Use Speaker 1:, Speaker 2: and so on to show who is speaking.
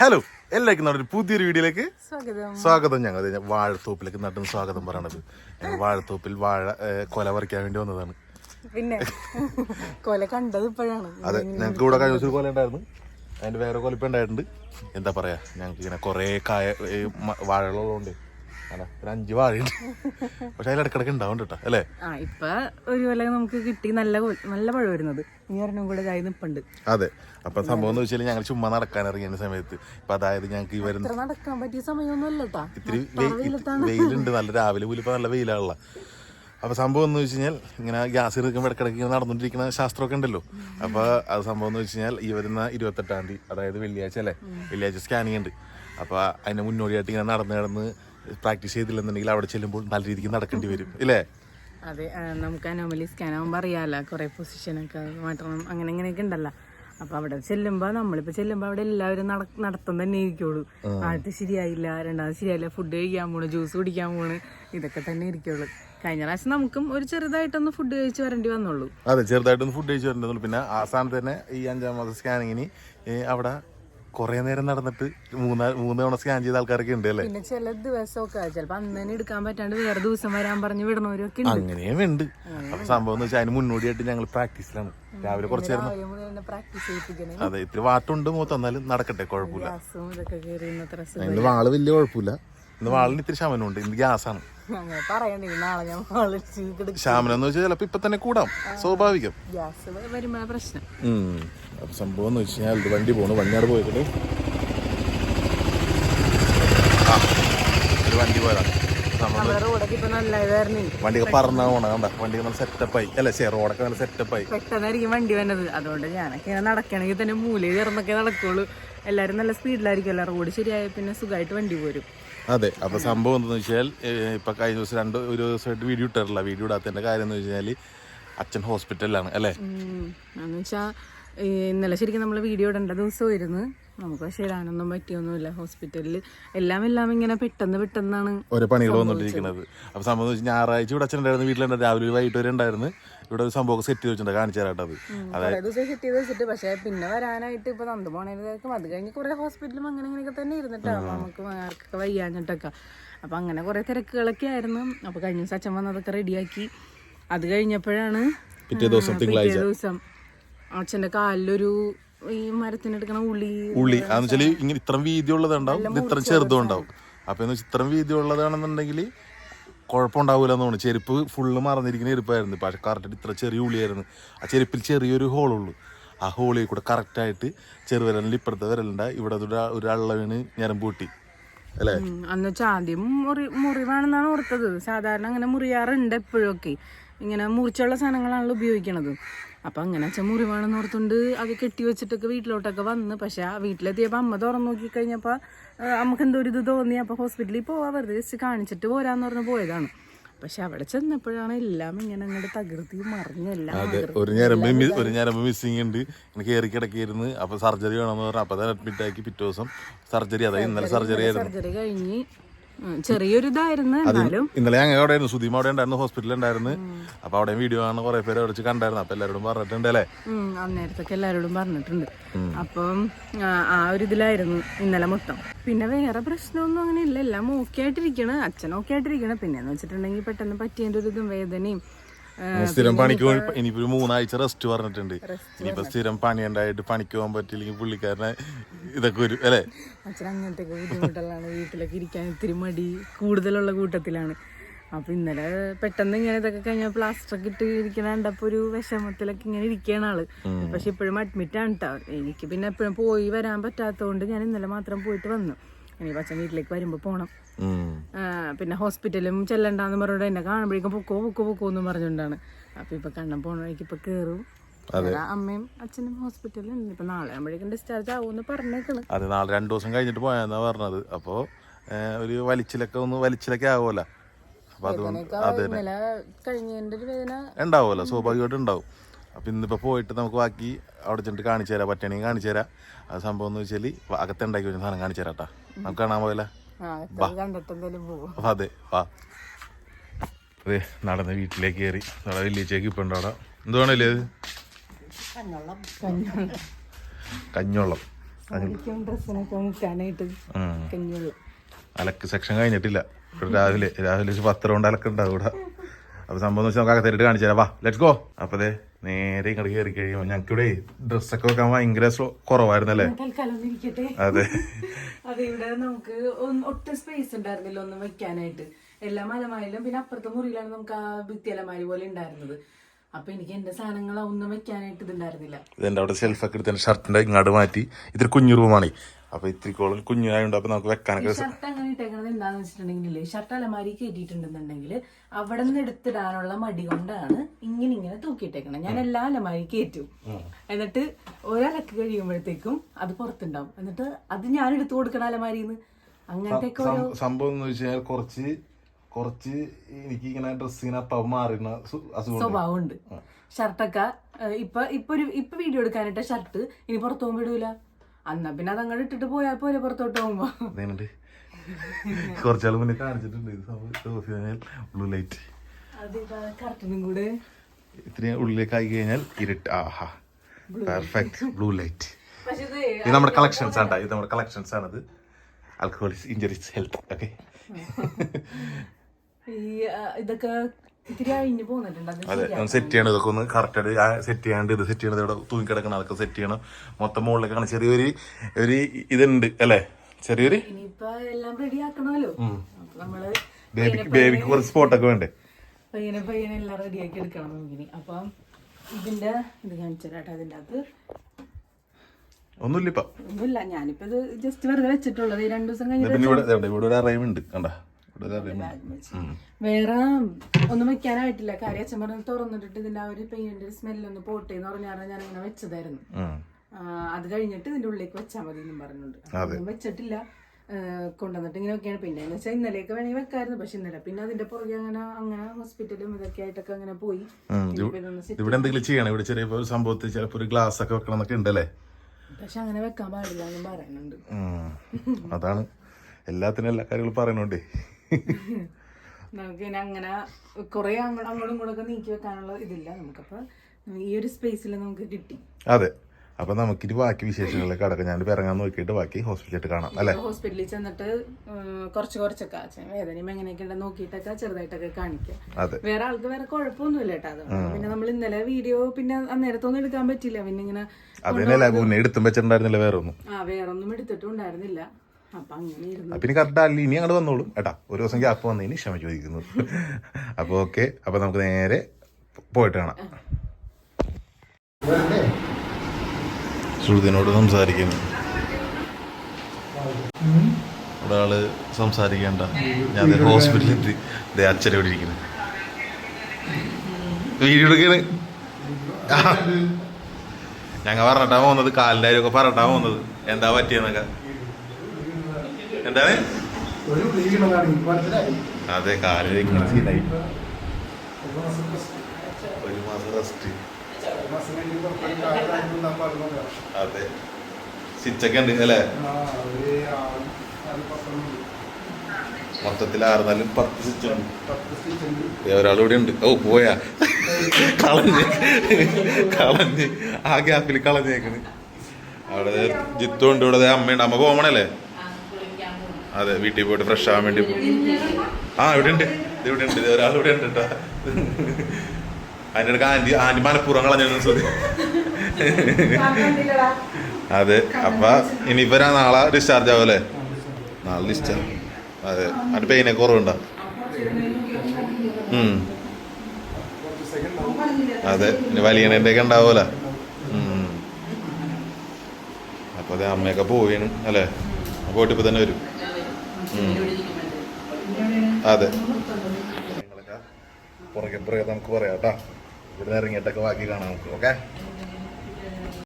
Speaker 1: Hello എല്ലാവർക്കും നമ്മുടെ ഒരു പുതിയൊരു വീഡിയോയിലേക്ക്
Speaker 2: സ്വാഗതം.
Speaker 1: ഞങ്ങൾ വാഴത്തോപ്പിലേക്ക് നട്ടുന്ന സ്വാഗതം പറയണത്. ഞങ്ങൾ വാഴത്തോപ്പിൽ വാഴ കൊല പറിക്കാൻ വേണ്ടി വന്നതാണ്.
Speaker 2: പിന്നെ? കൊല കണ്ടത് ഇപ്പോഴാണ്.
Speaker 1: അതെ ഞങ്ങൾക്ക് ഇവിടെ കഴിഞ്ഞ ദിവസം കൊല ഉണ്ടായിരുന്നു. അതിന്റെ വേറെ കൊലപ്പുണ്ടായിട്ടുണ്ട് എന്താ പറയാ? ഞങ്ങൾക്ക് ഇങ്ങനെ കൊറേ കായ വാഴകളുള്ളതുകൊണ്ട് ഒരു അഞ്ച് വാഴയുണ്ട് പക്ഷെ അതിലിടക്കിടക്ക് ഉണ്ടാവും കേട്ടോ അല്ലേ?
Speaker 2: ആ ഇപ്പൊ ഒരു കൊല നമുക്ക് കിട്ടി നല്ല നല്ല പഴം വരുന്നത്. ഈ ഒരെണ്ണം കൂടെ കൈ നിപ്പുണ്ട്.
Speaker 1: അതെ. അപ്പൊ സംഭവം എന്ന് വെച്ചാൽ ഞങ്ങൾ ചുമ്മാ നടക്കാൻ ഇറങ്ങിയ സമയത്ത്. ഇപ്പൊ അതായത് ഞങ്ങൾക്ക് ഈ വരുന്ന
Speaker 2: നടക്കാൻ പറ്റിയ സമയമൊന്നും അല്ല കേട്ടാ
Speaker 1: ഇത്തിരി വെയിലുണ്ട്. നല്ല രാവിലെ പോലും ഇപ്പൊ നല്ല വെയിലാണല്ലോ. അപ്പൊ സംഭവം എന്ന് വെച്ച് കഴിഞ്ഞാൽ ഇങ്ങനെ ഗ്യാസ് എടുക്കുമ്പോൾ ഇടക്കിടക്ക് ഇങ്ങനെ നടന്നുകൊണ്ടിരിക്കുന്ന ശാസ്ത്രമൊക്കെ ഉണ്ടല്ലോ. അപ്പൊ അത് സംഭവം എന്ന് വെച്ച് കഴിഞ്ഞാൽ ഈ വരുന്ന ഇരുപത്തെട്ടാം തീയതി അതായത് വെള്ളിയാഴ്ച അല്ലേ? വെള്ളിയാഴ്ച സ്കാനിങ് ഉണ്ട്. അപ്പൊ അതിന് മുന്നോടിയായിട്ട് ഇങ്ങനെ നടന്ന് നടന്ന് പ്രാക്ടീസ് ചെയ്തില്ലെന്നുണ്ടെങ്കിൽ അവിടെ ചെല്ലുമ്പോൾ നല്ല രീതിക്ക് നടക്കേണ്ടി വരും ഇല്ലേ?
Speaker 2: അതെ നമുക്ക് അനോമലി സ്കാൻ ആകുമ്പോൾ അറിയാമല്ലോ കുറെ പൊസിഷനൊക്കെ മാറ്റണം അങ്ങനെ ഇങ്ങനെയൊക്കെ ഉണ്ടല്ലോ. അപ്പൊ അവിടെ ചെല്ലുമ്പോ നമ്മളിപ്പോ ചെല്ലുമ്പോ അവിടെ എല്ലാവരും നട- നടത്തം തന്നെ ഇരിക്കുള്ളൂ ആദ്യത്തെ ശരിയായില്ല രണ്ടാമത് ശരിയായില്ല ഫുഡ് കഴിക്കാൻ പോണു ജ്യൂസ് കുടിക്കാൻ പോണു ഇതൊക്കെ തന്നെ ഇരിക്കുള്ളൂ. കഴിഞ്ഞ പ്രാവശ്യം നമുക്കും ഒരു ചെറുതായിട്ടൊന്ന് ഫുഡ് കഴിച്ച് വരേണ്ടി വന്നുള്ളൂ.
Speaker 1: അതെ ചെറുതായിട്ടൊന്ന് ഫുഡ് കഴിച്ച് വരേണ്ടി വന്നുള്ളൂ. പിന്നെ ആ സ്ഥാനത്ത് തന്നെ ഈ അഞ്ചാം മാസം സ്കാനിങ്ങിന് അവിടെ കുറെ നേരം നടന്നിട്ട് മൂന്നാ മൂന്ന് തവണ സ്കാൻ ചെയ്ത ആൾക്കാരൊക്കെ ഉണ്ട് അല്ലേ?
Speaker 2: പിന്നെ ചില ദിവസമൊക്കെ ചിലപ്പോ അന്നേ എടുക്കാൻ പറ്റാണ്ട് വേറെ ദിവസം വരാൻ പറഞ്ഞ് വിടണവരൊക്കെ
Speaker 1: അങ്ങനെയും ഉണ്ട്. അപ്പൊ സംഭവം എന്ന് വെച്ചാൽ അതിന് മുന്നോടിയായിട്ട് ഞങ്ങൾ പ്രാക്ടീസിലാണ് രാവിലെ കുറച്ച് നേരം അതെ ഇത്തിരി വാട്ടുണ്ട് മൂത്ത് എന്നാലും നടക്കട്ടെ കുഴപ്പമില്ല. വാൾ വലിയ കുഴപ്പമില്ല. ഇന്ന് വാളിന് ഇത്തിരി ശമനമുണ്ട് ഇന്ന് ഗ്യാസാണ്. എന്ന് വെച്ചാൽ ചിലപ്പോ ഇപ്പൊ തന്നെ കൂടാം. സ്വാഭാവികം.
Speaker 2: പ്രശ്നം.
Speaker 1: അപ്പൊ സംഭവം എന്ന് വെച്ച് കഴിഞ്ഞാൽ വണ്ടി പോണു വണ്ടി പോയത് വണ്ടി പോയതാ. നമ്മൾ
Speaker 2: നമ്മുടെ റോഡൊക്കെ നല്ല ഇതായിരുന്നു.
Speaker 1: വണ്ടിയൊക്കെ പറന്ന പോണ കണ്ട. വണ്ടി നല്ല സെറ്റപ്പായി അല്ല ശരി റോഡൊക്കെ നല്ല സെറ്റപ്പായി
Speaker 2: പെട്ടെന്നായിരിക്കും വണ്ടി വന്നത്. അതുകൊണ്ട് ഞാനൊക്കെ ഇങ്ങനെ നടക്കണമെങ്കിൽ തന്നെ മൂലയിൽ ഇറന്നൊക്കെ നടക്കുള്ളൂ. എല്ലാരും നല്ല സ്പീഡിലായിരിക്കും അല്ല റോഡ് ശരിയായ പിന്നെ സുഖമായിട്ട് വണ്ടി പോരും.
Speaker 1: അതെ അപ്പൊ സംഭവം എന്താന്ന് വെച്ചാൽ ഇപ്പം കഴിഞ്ഞ ദിവസം രണ്ട് ഒരു ദിവസമായിട്ട് വീഡിയോ ഇട്ടാറില്ല വീഡിയോ ഇടാത്തതിന്റെ കാര്യം എന്ന് വെച്ചാൽ അച്ഛൻ ഹോസ്പിറ്റലിലാണ് അല്ലേ?
Speaker 2: എന്നുവെച്ചാൽ എന്ന് ഇന്നലെ ശരിക്കും നമ്മൾ വീഡിയോ ഇടേണ്ട ദിവസമായിരുന്നു. നമുക്ക് പക്ഷേ ഇടാനൊന്നും പറ്റിയൊന്നുമില്ല. ഹോസ്പിറ്റലിൽ എല്ലാം എല്ലാം ഇങ്ങനെ പെട്ടെന്ന് പെട്ടെന്നാണ്
Speaker 1: ഓരോ പണികൾ വന്നുകൊണ്ടിരിക്കുന്നത് അപ്പൊ സംഭവം വെച്ചാൽ ഞായറാഴ്ച ഇവിടെ അച്ഛനുണ്ടായിരുന്നു വീട്ടിലുണ്ട്. രാവിലെ ഒരു വൈകിട്ട് വരെ ഉണ്ടായിരുന്നു. ഇവിടെ ഒരു സംഭവം സെറ്റ് ചെയ്ത് വെച്ചിട്ടുണ്ട് കാണിച്ചു തരാട്ടത്
Speaker 2: അതായത് ദിവസം സെറ്റ് ചെയ്ത് വെച്ചിട്ട് പക്ഷേ പിന്നെ വരാനായിട്ട് ഇപ്പൊ നന്ദു പോണേക്കും അത് കഴിഞ്ഞ് കുറെ ഹോസ്പിറ്റലും അങ്ങനെ ഇങ്ങനെയൊക്കെ തന്നെ ഇരുന്നിട്ടാണ് നമുക്ക് ആർക്കൊക്കെ വയ്യാഞ്ഞിട്ടൊക്കെ. അപ്പൊ അങ്ങനെ കുറെ തിരക്കുകളൊക്കെ ആയിരുന്നു. അപ്പൊ കഴിഞ്ഞ ദിവസം അച്ഛൻ വന്നതൊക്കെ റെഡിയാക്കി. അത് കഴിഞ്ഞപ്പോഴാണ്
Speaker 1: പിറ്റേ ദിവസം തിങ്കളാഴ്ച.
Speaker 2: ദിവസം അച്ഛന്റെ കാലിലൊരു ഈ മരത്തിനെടുക്കണ ഉള്ളി
Speaker 1: ഉള്ളി അതെന്ന് വെച്ചാൽ ഇങ്ങനെ ഇത്രയും വീതി ഉള്ളതുണ്ടാവും ഇത് ഇത്രയും ചെറുതും ഉണ്ടാവും. അപ്പൊ എന്ന് വെച്ചാൽ ഇത്രയും വീതി ഉള്ളതാണെന്നുണ്ടെങ്കിൽ കുഴപ്പമുണ്ടാവില്ല എന്ന് തോന്നുന്നു. ചെരുപ്പ് ഫുള്ള് മറന്നിരിക്കുന്ന ചെരുപ്പായിരുന്നു. പക്ഷെ കറക്റ്റ് ഇത്ര ചെറിയ ഉള്ളിയായിരുന്നു. ആ ചെരുപ്പിൽ ചെറിയൊരു ഹോളുള്ളൂ ആ ഹോളിൽ കൂടെ കറക്റ്റായിട്ട് ചെറുവിരലിൽ ഇപ്പുറത്തെ വിരലുണ്ട. ഇവിടെ ഒരു- ഒരു അള്ള വീണ് ഞരമ്പ് പൂട്ടി. അല്ലേ?
Speaker 2: അന്ന് വെച്ചാൽ ആദ്യം മുറി മുറിവാണെന്നാണ് ഓർത്തത്. സാധാരണ അങ്ങനെ മുറിയാറുണ്ട് എപ്പോഴൊക്കെ ഇങ്ങനെ മുറിച്ചുള്ള സാധനങ്ങളാണല്ലോ ഉപയോഗിക്കണത്. അപ്പം അങ്ങനെ അച്ഛൻ മുറിവാണെന്ന് ഓർത്തുകൊണ്ട് അത് കെട്ടി വെച്ചിട്ടൊക്കെ വീട്ടിലോട്ടൊക്കെ വന്ന് പക്ഷെ ആ വീട്ടിലെത്തിയപ്പോൾ അമ്മ തുറന്നു നോക്കിക്കഴിഞ്ഞപ്പോൾ നമുക്ക് എന്തോ ഒരു ഇത് തോന്നി. അപ്പോൾ ഹോസ്പിറ്റലിൽ പോവാ വെറുതെ ജസ്റ്റ് കാണിച്ചിട്ട് പോരാന്ന് പറഞ്ഞ് പോയതാണ്. പക്ഷെ അവിടെ ചെന്നപ്പോഴാണ് എല്ലാം ഇങ്ങനെ അങ്ങോട്ട് തകർത്തി മറിഞ്ഞെല്ലാം
Speaker 1: ഒരു ഞരമ്പ് ഒരു ഞരമ്പ് മിസ്സിംഗ് ഉണ്ട്. ഇങ്ങനെ ഏറി കിടക്കിയിരുന്നു. അപ്പൊ സർജറി വേണമെന്ന് പറഞ്ഞു. അപ്പൊ അഡ്മിറ്റ് ആക്കി പിറ്റേ ദിവസം സർജറി. അതായത് ഇന്നലെ സർജറി ആയിരുന്നു.
Speaker 2: സർജറി കഴിഞ്ഞ് ചെറിയൊരു ഇതായിരുന്നു എന്നാലും.
Speaker 1: ഇന്നലെ ഞങ്ങൾ അവിടെ ആയിരുന്നു സുധീമ അവിടെ ഉണ്ടായിരുന്നു ഹോസ്പിറ്റലിൽ ഉണ്ടായിരുന്നു. അപ്പൊ അവിടെ വീഡിയോ ആണ് കുറെ പേര് അവിടെ കണ്ടായിരുന്നു. അപ്പൊ എല്ലാരോടും പറഞ്ഞിട്ടുണ്ട് അല്ലേ?
Speaker 2: അന്നേരത്തൊക്കെ എല്ലാരോടും പറഞ്ഞിട്ടുണ്ട്. അപ്പം ആ, ഒരു ഇതിലായിരുന്നു ഇന്നലെ മൊത്തം. പിന്നെ വേറെ പ്രശ്നമൊന്നും അങ്ങനെ ഇല്ല. എല്ലാം ഓക്കെ ആയിട്ടിരിക്കണ്. അച്ഛൻ ഓക്കെ ആയിട്ടിരിക്കണ്. പിന്നെ എന്ന് വെച്ചിട്ടുണ്ടെങ്കിൽ പെട്ടെന്ന് പറ്റിയതിന്റെ ഒരു ഇതും വേദനയും
Speaker 1: സ്ഥിരം പണിക്ക് ഇനിയിപ്പോ ഒരു മൂന്നാഴ്ച റെസ്റ്റ് പറഞ്ഞിട്ടുണ്ട്. ഇനിയിപ്പോ സ്ഥിരം പണി ഉണ്ടായിട്ട് പണിക്ക് പോകാൻ പറ്റില്ലെങ്കിൽ പുള്ളിക്കാരനെ ഇതൊക്കെ വരും അല്ലേ?
Speaker 2: അച്ഛൻ അങ്ങനത്തെ ബുദ്ധിമുട്ടുള്ളതാണ്. വീട്ടിലൊക്കെ ഇരിക്കാൻ ഇത്തിരി മടി. കൂടുതലുള്ള കൂട്ടത്തിലാണ്. അപ്പൊ ഇന്നലെ പെട്ടെന്ന് ഇങ്ങനെ ഇതൊക്കെ കഴിഞ്ഞ പ്ലാസ്റ്റർ ഒക്കെ ഇട്ട് ഇരിക്കണ കണ്ടപ്പോ ഒരു വിഷമത്തിലൊക്കെ ഇങ്ങനെ ഇരിക്കണ ആൾ. പക്ഷെ ഇപ്പോഴും അഡ്മിറ്റ് ആണ് കേട്ടോ എനിക്ക് പിന്നെ എപ്പോഴും പോയി വരാൻ പറ്റാത്തതുകൊണ്ട് ഞാൻ ഇന്നലെ മാത്രം പോയിട്ട് വന്നു. ഇനി പച്ച വീട്ടിലേക്ക് വരുമ്പോ പോണം. പിന്നെ ഹോസ്പിറ്റലും ചെല്ലണ്ടെന്ന് പറഞ്ഞോണ്ട് എന്നെ കാണുമ്പോഴേക്കും പൊക്കോ പൊക്കോ പൊക്കോ എന്ന് പറഞ്ഞുകൊണ്ടാണ്. അപ്പൊ ഇപ്പൊ കണ്ണം പോണ വഴിക്ക് ഇപ്പൊ കേറും. അമ്മയും അച്ഛനും ഹോസ്പിറ്റലിൽ ഇപ്പൊ നാളെ ആകുമ്പോഴേക്കും ഡിസ്ചാർജ് ആവുമെന്ന് പറഞ്ഞേക്കണ്.
Speaker 1: അത് നാളെ രണ്ടു ദിവസം കഴിഞ്ഞിട്ട് പോയാന്നാ പറഞ്ഞത്. അപ്പോ ഒരു വലിച്ചിലൊക്കെ ഒന്ന് വലിച്ചിലൊക്കെ ആവുമല്ലോ. അപ്പൊ അതുകൊണ്ട് അതെ
Speaker 2: കഴിഞ്ഞതിന്റെ ഒരു വേദന
Speaker 1: ഉണ്ടാവുമല്ലോ. സ്വാഭാവികമായിട്ട് ഉണ്ടാവും. അപ്പൊ ഇന്നിപ്പോൾ പോയിട്ട് നമുക്ക് ബാക്കി അവിടെ ചെന്നിട്ട് കാണിച്ചു തരാം പറ്റണെങ്കിൽ കാണിച്ചു തരാം. അത് സംഭവം എന്ന് വെച്ചാൽ അകത്തുണ്ടാക്കി വെച്ച സാധനം കാണിച്ചു തരാം കേട്ടാ നമുക്ക് കാണാൻ പോയല്ലേ?
Speaker 2: ആ
Speaker 1: അതെ വാ. അതെ നടന്ന് വീട്ടിലേക്ക് കയറി. നമ്മുടെ വലിയച്ചേക്ക് ഇപ്പം ഉണ്ടോ അവിടെ എന്തുവാണല്ലേ അത്? കഞ്ഞോളം. അലക്ക് സെക്ഷൻ കഴിഞ്ഞിട്ടില്ല. രാവിലെ രാവിലെ പത്ത് റൗണ്ട് അലക്കുണ്ടാവും ഇവിടെ. അപ്പൊ സംഭവം വെച്ചാൽ നമുക്ക് അകത്തേട്ട് കാണിച്ചു തരാം. വാ ലെറ്റ്സ് ഗോ അപ്പതേ നേരെ ഇങ്ങോട്ട് കയറി കഴിയുമ്പോൾ ഞങ്ങൾക്ക് ഇവിടെ ഡ്രസ്സൊക്കെ വെക്കാൻ ഭയങ്കര കുറവായിരുന്നു കുറവായിരുന്നല്ലേ? അതെ.
Speaker 2: അതെ ഇവിടെ നമുക്ക് ഒട്ടും സ്പേസ് ഉണ്ടായിരുന്നില്ല ഒന്നും വെക്കാനായിട്ട്. എല്ലാ മലമാരിലും പിന്നെ അപ്പുറത്തെ മുറിയിലാണ് നമുക്ക് ആ ഭിത്തി അലമാരി പോലെ ഉണ്ടായിരുന്നത്. അപ്പൊ എനിക്ക് എന്റെ സാധനങ്ങൾ ഒന്നും വെക്കാനായിട്ട് ഇതുണ്ടായിരുന്നില്ല.
Speaker 1: ഇതെന്റെ അവിടെ സെൽഫൊക്കെ എടുത്തതിന്റെ ഷർട്ടിന്റെ ഇങ്ങോട്ട് മാറ്റി. ഇത്തിരി കുഞ്ഞു റൂമാണ് അപ്പൊ ഇത്തിരി കോളം കുഞ്ഞായതുകൊണ്ട് അപ്പൊ നമുക്ക് വെക്കാനൊക്കെ
Speaker 2: ഷർട്ട് അങ്ങനെ ഇട്ടേക്കുന്നത് എന്താന്ന് വെച്ചിട്ടുണ്ടെങ്കിൽ ഷർട്ട് അലമാരി കയറ്റിയിട്ടുണ്ടെന്നുണ്ടെങ്കിൽ അവിടെ നിന്ന് എടുത്തിടാനുള്ള മടി കൊണ്ടാണ് ഇങ്ങനെ ഇങ്ങനെ തൂക്കിയിട്ടേക്കണം ഞാൻ എല്ലാ അലമാരി കയറ്റും എന്നിട്ട് ഒരലക്ക് കഴിയുമ്പോഴത്തേക്കും അത് പുറത്തുണ്ടാവും. എന്നിട്ട് അത് ഞാൻ എടുത്തു കൊടുക്കണ അലമാരിന്ന്. അങ്ങനത്തെ
Speaker 1: സംഭവം എന്ന് വെച്ചാൽ കുറച്ച് കുറച്ച് എനിക്ക് ഇങ്ങനെ ഡ്രസ്സിങ്ങനെ ഇങ്ങനെ അപ്പം മാറുന്ന സു- അസുഖം
Speaker 2: സ്വഭാവമുണ്ട്. ഷർട്ടൊക്കെ ഇപ്പൊ ഇപ്പൊ ഒരു ഇപ്പൊ വീഡിയോ എടുക്കാനിട്ട ഷർട്ട് ഇനി പുറത്തു പോകുമ്പോ ഇടൂല അന്നാ പിന്നെ അത് അങ്ങോട്ട് ഇട്ടിട്ട് പോയാൽ പോലെ പുറത്തോട്ട് പോകുമ്പോ.
Speaker 1: കുറച്ചാൾ മുന്നേ കാണിച്ചിട്ടുണ്ട് ബ്ലൂ ലൈറ്റ്
Speaker 2: അതിതാ കറക്റ്റിനും കൂടെ.
Speaker 1: ഇത്തിരി ഉള്ളിലേക്ക് ആയി കഴിഞ്ഞാൽ ഇരുട്ട്. ആഹാ. പെർഫെക്റ്റ് ബ്ലൂ ലൈറ്റ്
Speaker 2: ഇത്
Speaker 1: നമ്മുടെ കളക്ഷൻസ് ആണ് ഇത് നമ്മുടെ കളക്ഷൻസ് ആണത്. ആൽക്കഹോളിസ് ഇഞ്ചറീസ് ഹെൽത്ത് ഓക്കെ
Speaker 2: ഈ ഇതൊക്കെ അത്
Speaker 1: സെറ്റ് ചെയ്യണം ഇതൊക്കെ ഒന്ന് കറക്റ്റ് ആയിട്ട്. സെറ്റ് ചെയ്യാണ്ട് ഇത് സെറ്റ് ചെയ്യണത് ഇവിടെ തൂങ്ങിക്കിടക്കണം അതൊക്കെ സെറ്റ് ചെയ്യണം. മൊത്തം മുകളിലേക്കാണ് ചെറിയൊരു ഒരു ഇതുണ്ട് അല്ലേ? ചെറിയൊരു ബേബിക്ക് ബേബിക്ക് കുറച്ച് സ്പോട്ടൊക്കെ വേണ്ടേ?
Speaker 2: പയ്യനെ പയ്യനെ എല്ലാം റെഡിയാക്കി എടുക്കണം നമുക്കിനി അപ്പം ഇതിന്റെ ഇത് കാണിച്ചാട്ടോ അതിന്റെ അകത്ത്.
Speaker 1: ഒന്നുമില്ല ഇപ്പൊ.
Speaker 2: ഒന്നുമില്ല ഞാനിപ്പോ ഇത് ജസ്റ്റ് വെറുതെ വെച്ചിട്ടുള്ളത്. ഈ രണ്ടു ദിവസം കഴിഞ്ഞിട്ട്
Speaker 1: ഇവിടെ ഇവിടെ ഒരു അറിവുണ്ട് കണ്ട?
Speaker 2: വേറെ ഒന്നും വെക്കാനായിട്ടില്ല. കാര്യം അച്ഛൻ പറഞ്ഞ് തുറന്നിട്ടിട്ട് ഇതിന്റെ ആ ഒരു പെയിന്റിന്റെ സ്മെല്ല് ഒന്ന് പോട്ടെ എന്ന് പറഞ്ഞാൽ ഞാൻ ഇങ്ങനെ വെച്ചതായിരുന്നു. അത് കഴിഞ്ഞിട്ട് ഇതിന്റെ ഉള്ളിലേക്ക് വെച്ചാൽ മതി എന്നും പറഞ്ഞിട്ടുണ്ട്. വെച്ചിട്ടില്ല. കൊണ്ടുവന്നിട്ട് ഇങ്ങനെ വെക്കാണ്. പിന്നെ എന്ന് വെച്ചാൽ ഇന്നലെയൊക്കെ വേണമെങ്കിൽ വെക്കായിരുന്നു. പക്ഷെ ഇന്നലെ പിന്നെ അതിന്റെ പുറകെ അങ്ങനെ അങ്ങനെ ഹോസ്പിറ്റലും ഇതൊക്കെ ആയിട്ടൊക്കെ അങ്ങനെ പോയി.
Speaker 1: ഇവിടെ എന്തെങ്കിലും ചെയ്യണം. ഇവിടെ ചെറിയ ഒരു സംഭവത്തിൽ ചിലപ്പോൾ ഒരു ഗ്ലാസ് ഒക്കെ വെക്കണം എന്നൊക്കെ ഉണ്ടല്ലേ
Speaker 2: പക്ഷെ അങ്ങനെ വെക്കാൻ പാടില്ല എന്നും പറയുന്നുണ്ട്.
Speaker 1: അതാണ്. എല്ലാത്തിനും എല്ലാ കാര്യങ്ങളും പറയുന്നുണ്ടേ.
Speaker 2: നമുക്ക് പിന്നെ അങ്ങനെ കുറെ അങ്ങോട്ടും അങ്ങോട്ടും ഇങ്ങോട്ടൊക്കെ നീക്കി വെക്കാനുള്ള ഇതില്ല. നമുക്കപ്പോ ഈ ഒരു സ്പേസിൽ നമുക്ക് കിട്ടി.
Speaker 1: അതെ. അപ്പൊ നമുക്കിനി ബാക്കി വിശേഷങ്ങളിലേക്ക് കടക്കാം. ഞാൻ ഇറങ്ങാൻ നോക്കിയിട്ട് ബാക്കി ഹോസ്പിറ്റലിൽ കാണാം അല്ലെ?
Speaker 2: ഹോസ്പിറ്റലിൽ ചെന്നിട്ട് കുറച്ച് കുറച്ചൊക്കെ അച്ഛൻ വേദനയും എങ്ങനെയൊക്കെ ഉണ്ടെന്ന് നോക്കിയിട്ടൊക്കെ ചെറുതായിട്ടൊക്കെ കാണിക്കാം. വേറെ ആൾക്ക് വേറെ കുഴപ്പമൊന്നുമില്ല കേട്ടോ. അത് പിന്നെ നമ്മൾ ഇന്നലെ വീഡിയോ പിന്നെ അന്നേരത്തൊന്നും എടുക്കാൻ പറ്റില്ല പിന്നെ ഇങ്ങനെ
Speaker 1: അതിനല്ല മുന്നേ എടുത്തും വെച്ചിട്ടുണ്ടായിരുന്നില്ല വേറെ ഒന്നും
Speaker 2: ആ വേറെ ഒന്നും എടുത്തിട്ടുണ്ടായിരുന്നില്ല അപ്പൊ
Speaker 1: ഇനി കറക്റ്റ് അല്ല ഇനി അങ്ങോട്ട് വന്നോളും. ഏട്ടാ ഒരു ദിവസം ഗ്യാപ്പ് വന്നതിന് ക്ഷമ ചോദിക്കുന്നു. അപ്പൊ ഓക്കെ അപ്പൊ നമുക്ക് നേരെ പോയിട്ട് കാണാം. ശ്രുതിനോട് സംസാരിക്കുന്നു. ഒരാൾ സംസാരിക്കണ്ട. ഞാൻ ഹോസ്പിറ്റലിൽ എത്തി ദേ അച്ഛനെ ഇവിടെ ഇരിക്കുന്നു. വീഡിയോ എടുക്കണ്. ഞങ്ങൾ പറഞ്ഞിട്ടാ പോകുന്നത് കാലിന്റെ കാര്യമൊക്കെ പറഞ്ഞിട്ടാ പോകുന്നത് എന്താ പറ്റിയെന്നൊക്കെ. എന്താണ്? അതെ കാലിൽ സീനായി ഒരു മാസം റെസ്റ്റ്. അതെ. സ്റ്റിച്ചൊക്കെ ഉണ്ട് അല്ലേ മൊത്തത്തിൽ ആർന്നാലും നാല് പത്ത് സ്റ്റിച്ച് ഉണ്ട്. ഒരാൾ ഇവിടെ ഉണ്ട്. ഓ പോയാ. കളഞ്ഞ്. കളഞ്ഞ്. ആ ഗ്യാപ്പിൽ കളഞ്ഞേക്കണ്. അവിടെ ജിത്തുണ്ട് ജിത്തു ഉണ്ട് ഇവിടെ. അമ്മയുണ്ട്. അമ്മ പോകണല്ലേ അതെ വീട്ടിൽ പോയിട്ട് ഫ്രഷ് ആവാൻ വേണ്ടി പോകും ആ ഇവിടെ ഉണ്ട് ഇവിടെ ഉണ്ട് ഒരാൾ ഇവിടെ ഉണ്ട് കേട്ടോ. അതിന്റെ ഇടയ്ക്ക് ആന്റി ആന്റി മനഃപൂർവം കളഞ്ഞു ശ്രദ്ധ അതെ അപ്പൊ ഇനിയിപ്പോ നാളെ ഡിസ്ചാർജ് ആവും അല്ലേ? നാളെ ഡിസ്ചാർജ് അതെ അതിന് പെയിനൊക്കെ കുറവുണ്ടോ. അതെ ഇനി വലിയണേന്റെ ഒക്കെ ഉണ്ടാവൂല അപ്പൊ അതെ അമ്മയൊക്കെ പോവുകയാണ് അല്ലേ? പോയിട്ട് ഇപ്പൊ തന്നെ വരും. അതെ. പുറകെ പുറകെ നമുക്ക് പറയാം കേട്ടോ. ഇവിടെ ഇറങ്ങിയിട്ടൊക്കെ ബാക്കി കാണാം നമുക്ക് ഓക്കെ?